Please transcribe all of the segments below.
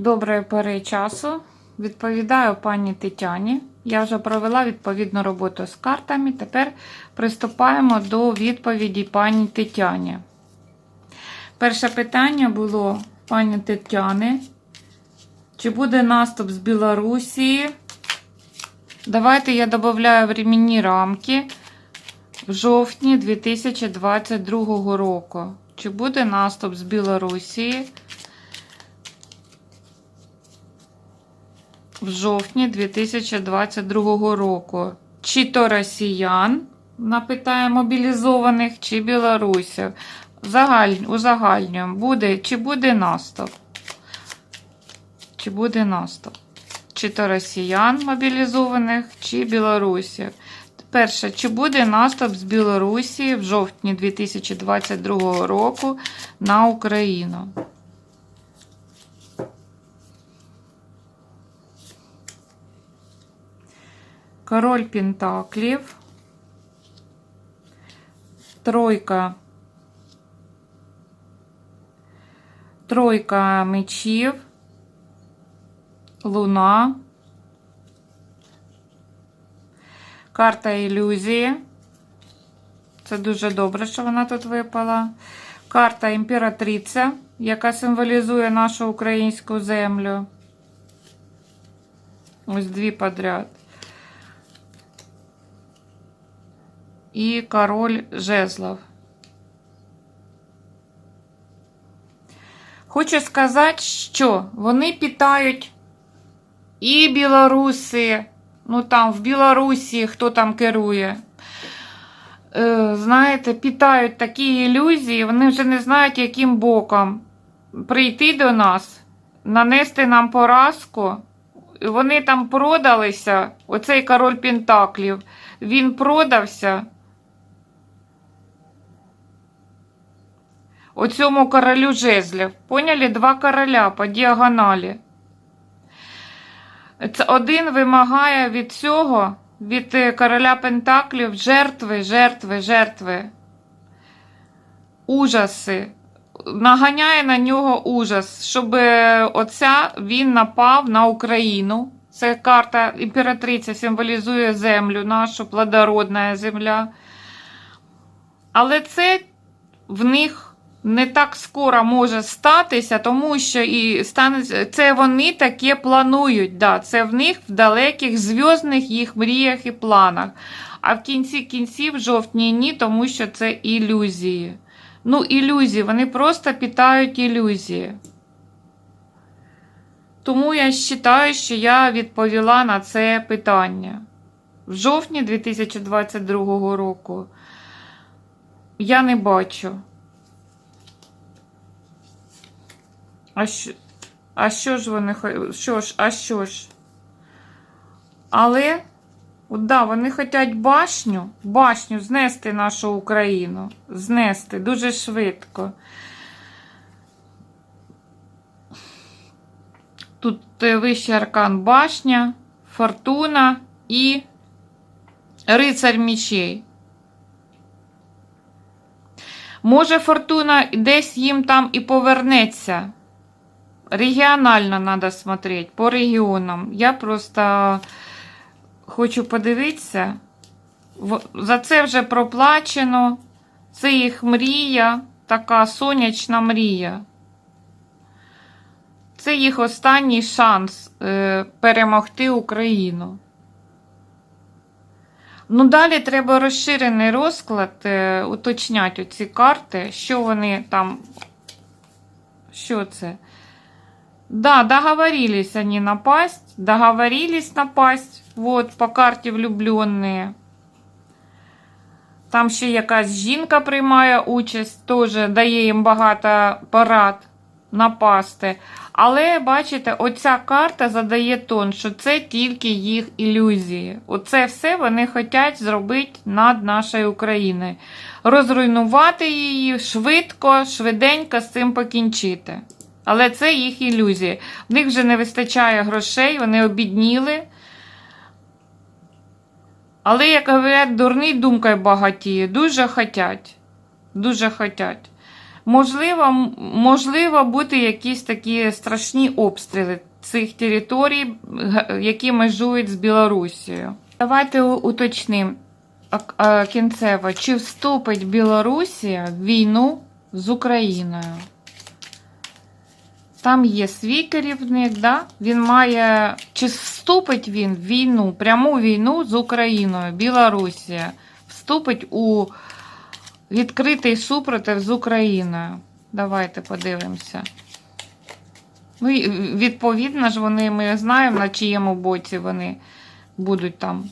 Доброї пори часу. Відповідаю пані Тетяні. Я вже провела відповідну роботу з картами. Тепер приступаємо до відповіді пані Тетяні. Перше питання було пані Тетяни. Чи буде наступ з Білорусі? Давайте я додаю временні рамки в жовтні 2022 року. Чи буде наступ з Білорусі? в жовтні 2022 року. Чи то росіян, напитає мобілізованих, чи білорусів. Загаль, узагальнюємо, буде, чи буде наступ? Чи буде наступ? Чи то росіян мобілізованих, чи білорусів. Перше, чи буде наступ з Білорусі в жовтні 2022 року на Україну? Король Пентаклів, тройка, тройка мечів, луна, карта ілюзії. Це дуже добре, що вона тут випала. Карта імператриця, яка символізує нашу українську землю. Ось дві подряд. і король жезлов. Хочу сказати, що вони питають і білоруси, ну там в Білорусі хто там керує. Е, знаєте, питають такі ілюзії, вони вже не знають, яким боком прийти до нас, нанести нам поразку. Вони там продалися, оцей король Пентаклів, він продався. Оцьому королю жезлів. Поняли? Два короля по діагоналі. Це один вимагає від цього, від е, короля Пентаклів, жертви, жертви, жертви. Ужаси. Наганяє на нього ужас, щоб е, оця він напав на Україну. Це карта імператриця символізує землю, нашу плодородна земля. Але це в них не так скоро може статися, тому що і стане це вони таке планують. Да, Це в них в далеких зв'язних їх мріях і планах. А в кінці кінців жовтні ні, тому що це ілюзії. Ну, ілюзії, вони просто питають ілюзії. Тому я вважаю, що я відповіла на це питання. В жовтні 2022 року я не бачу. А що, а що ж вони що ж, а що ж? Але, от, да, вони хочуть башню, башню знести нашу Україну. Знести дуже швидко. Тут е, вищий аркан башня, фортуна і рицарь мічей. Може, фортуна десь їм там і повернеться. Регіонально треба смотреть, по регіонам. Я просто хочу подивитися. За це вже проплачено. Це їх мрія, така сонячна мрія. Це їх останній шанс е, перемогти Україну. Ну, далі треба розширений розклад, е, уточняти оці карти, що вони там. Що це? Да, договорились они напасть. Договорились напасть. Вот, по карті влюбленные. Там ще якась жінка приймає участь, теж дає їм багато порад напасти. Але, бачите, оця карта задає тон, що це тільки їх ілюзії. Оце все вони хочуть зробити над нашою Україною. Розруйнувати її швидко, швиденько з цим покінчити. Але це їх ілюзії. В них вже не вистачає грошей, вони обідніли. Але, як говорять, дурний думкою багатіє. Дуже хотять. Дуже хотять. Можливо, можливо бути якісь такі страшні обстріли цих територій, які межують з Білорусією. Давайте уточнимо кінцево, чи вступить Білорусія в війну з Україною? Там є свій керівник, да? він має. Чи вступить він в війну, пряму війну з Україною, Білорусія, вступить у відкритий супротив з Україною. Давайте подивимося. Ну, відповідно ж, вони, ми знаємо, на чиєму боці вони будуть там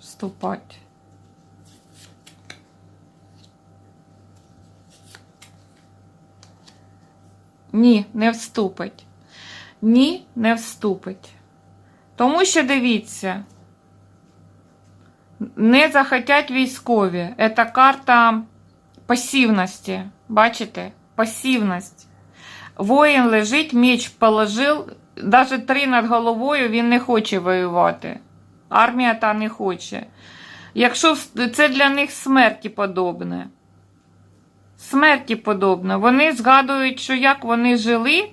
вступати. Ні, не вступить. Ні, не вступить. Тому що дивіться, не захотять військові. Це карта пасивності. Бачите? Пасивність. Воїн лежить, меч положив, навіть три над головою він не хоче воювати. Армія та не хоче. Якщо це для них смерті подобне. Смерті подобне. Вони згадують, що як вони жили,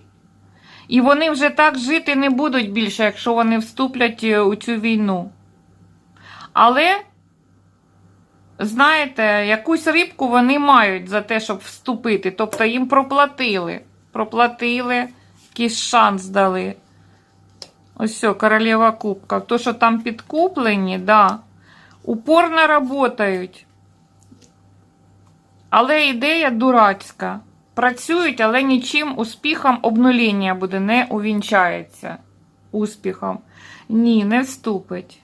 і вони вже так жити не будуть більше, якщо вони вступлять е, у цю війну. Але, знаєте, якусь рибку вони мають за те, щоб вступити. Тобто їм проплатили. Проплатили, якийсь шанс дали. Ось все, королева кубка. То, що там підкуплені, да, упорно працюють. Але ідея дурацька. Працюють, але нічим успіхом обнуління буде не увінчається. Успіхом. Ні, не вступить.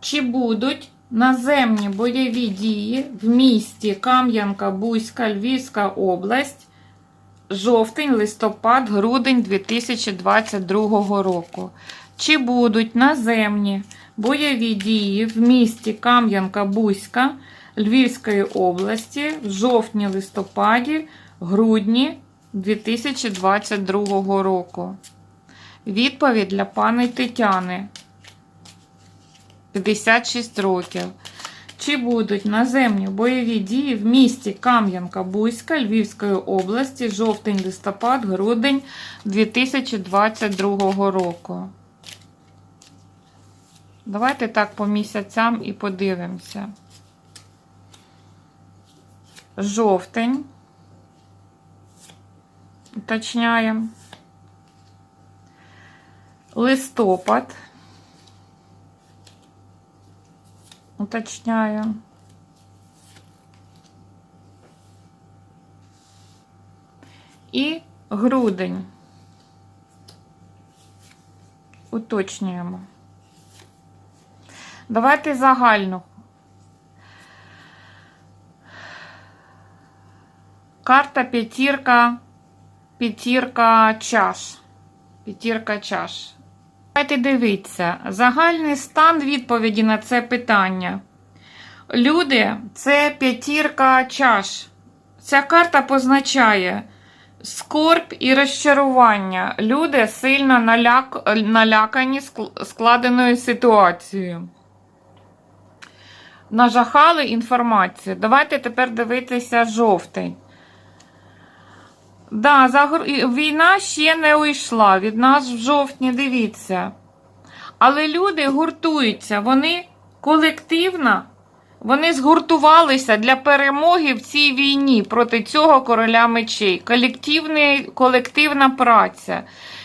Чи будуть наземні бойові дії в місті Кам'янка, Бузька, Львівська область жовтень, листопад, грудень 2022 року? Чи будуть наземні бойові дії в місті Кам'янка, Бузька Львівської області в жовтні-листопаді, грудні 2022 року? Відповідь для пани Тетяни. 56 років. Чи будуть наземні бойові дії в місті Кам'янка, Бузька Львівської області жовтень, листопад, грудень 2022 року? Давайте так по місяцям і подивимося. Жовтень. Уточняємо. Листопад. Уточняю. І грудень. Уточнюємо. Давайте загальну. Карта п'ятірка, п'ятірка чаш. П'ятірка чаш. Давайте дивіться, загальний стан відповіді на це питання. Люди це п'ятірка чаш. Ця карта позначає скорб і розчарування. Люди сильно наляк... налякані ск- складеною ситуацією. Нажахали інформацію. Давайте тепер дивитися жовтень. Да, загр... війна ще не уйшла від нас в жовтні, дивіться. Але люди гуртуються, вони колективно, вони згуртувалися для перемоги в цій війні проти цього короля мечей. Колективний, колективна праця.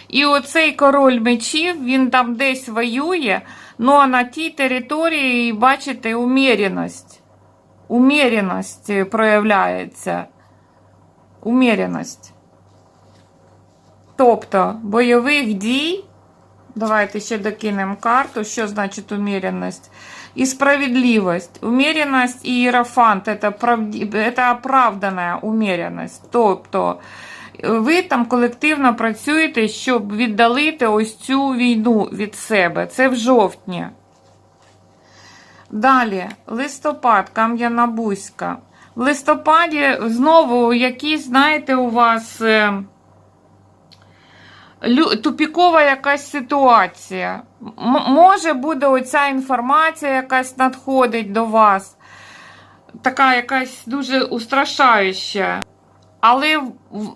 І оцей король мечів, він там десь воює, ну а на тій території, бачите, уміреність. Уміреність е, проявляється. Уміреність. Тобто бойових дій, давайте ще докинемо карту, що значить уміреність, і справедливість. Уміреність і іерофант це, правді... це оправдана уміреність. Тобто ви там колективно працюєте, щоб віддалити ось цю війну від себе. Це в жовтні. Далі, листопад, Кам'яна Бузька. В листопаді знову якісь, знаєте, у вас. е, тупікова якась ситуація. М- може буде оця інформація якась надходить до вас, така якась дуже устрашаюча. Але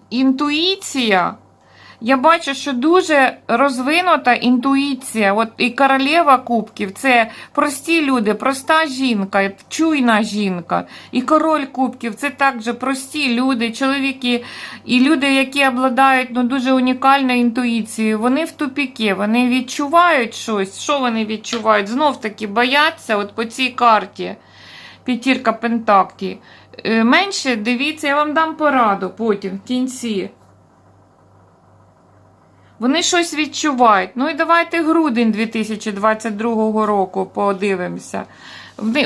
інтуїція, я бачу, що дуже розвинута інтуїція. От і королева кубків це прості люди, проста жінка, чуйна жінка. І король кубків це також прості люди, чоловіки, і люди, які обладають ну, дуже унікальною інтуїцією. Вони в тупіки, вони відчувають щось. Що вони відчувають? Знов таки бояться, от по цій карті. П'ятірка Пентаклів. Е, Менше дивіться, я вам дам пораду потім, в кінці. Вони щось відчувають. Ну і давайте грудень 2022 року подивимося.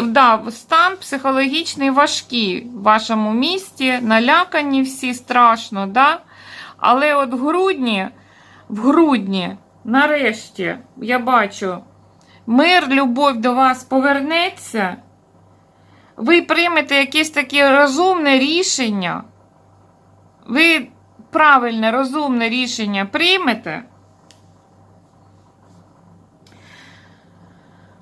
Да, стан психологічний важкий в вашому місті, налякані всі страшно, да? але от в грудні, в грудні, нарешті, я бачу, мир, любов до вас повернеться ви приймете якесь таке розумне рішення, ви правильне, розумне рішення приймете,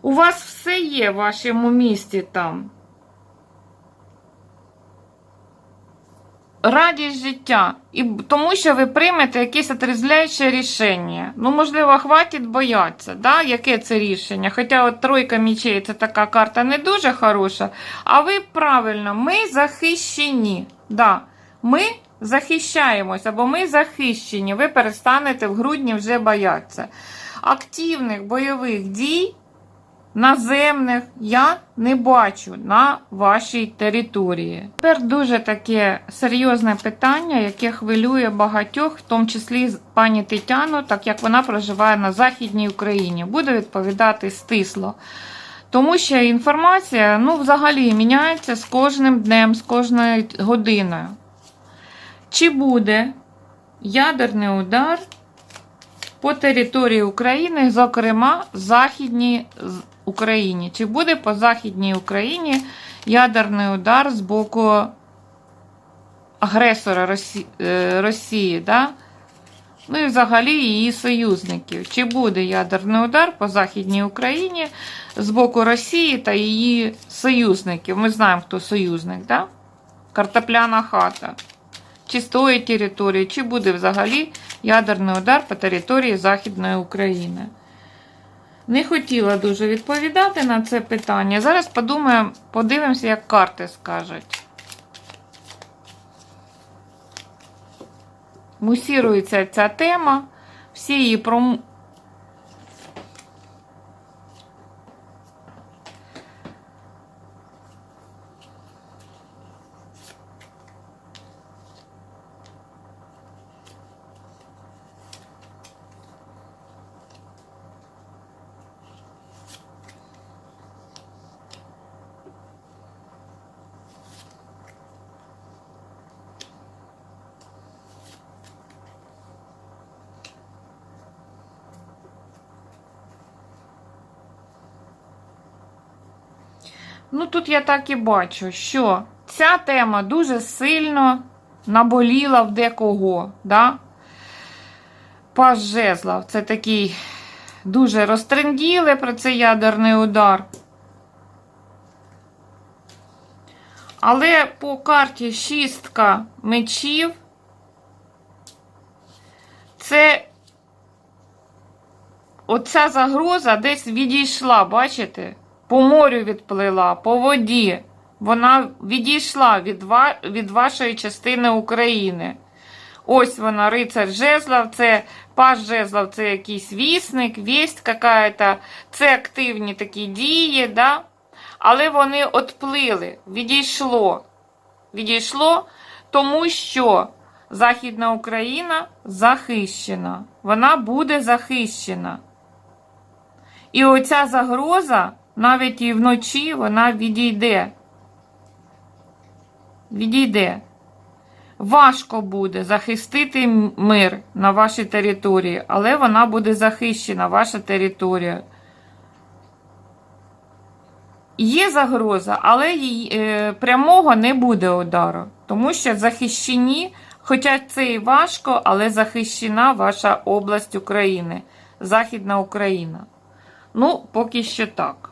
у вас все є в вашому місті там. Радість життя. І тому що ви приймете якесь отрезвляюче рішення. Ну, можливо, хватить боятися, да? яке це рішення. Хоча от тройка мічей це така карта не дуже хороша. А ви правильно, ми захищені. Да. Ми захищаємось або ми захищені. Ви перестанете в грудні вже боятися. Активних бойових дій наземних я не бачу на вашій території. Тепер дуже таке серйозне питання, яке хвилює багатьох, в тому числі пані Тетяну, так як вона проживає на Західній Україні. Буду відповідати стисло. Тому що інформація ну, взагалі міняється з кожним днем, з кожною годиною. Чи буде ядерний удар по території України, зокрема Західній Україні? Чи буде по Західній Україні ядерний удар з боку агресора Росі... е, Росії? Да? Ну і взагалі її союзників. Чи буде ядерний удар по Західній Україні з боку Росії та її союзників? Ми знаємо, хто союзник, да? Картопляна хата. Чи з тої території, чи буде взагалі ядерний удар по території Західної України? Не хотіла дуже відповідати на це питання. Зараз подумаємо, подивимося, як карти скажуть. Мусірується ця тема, всі її Ну, тут я так і бачу, що ця тема дуже сильно наболіла в декого. Да? Паж жезлов. Це такий дуже розтренділи про цей ядерний удар. Але по карті шістка мечів це оця загроза десь відійшла, бачите? По морю відплила, по воді. Вона відійшла від, ва... від вашої частини України. Ось вона, рицар жезлов, це паш жезлов, це якийсь вісник, вість какая-то, це активні такі дії, да? але вони отплили, відійшло. Відійшло, тому що Західна Україна захищена. Вона буде захищена. І оця загроза, навіть і вночі, вона відійде. Відійде. Важко буде захистити мир на вашій території, але вона буде захищена, ваша територія. Є загроза, але їй, е, прямого не буде удару, тому що захищені Хоча це і важко, але захищена ваша область України, Західна Україна. Ну, поки що так.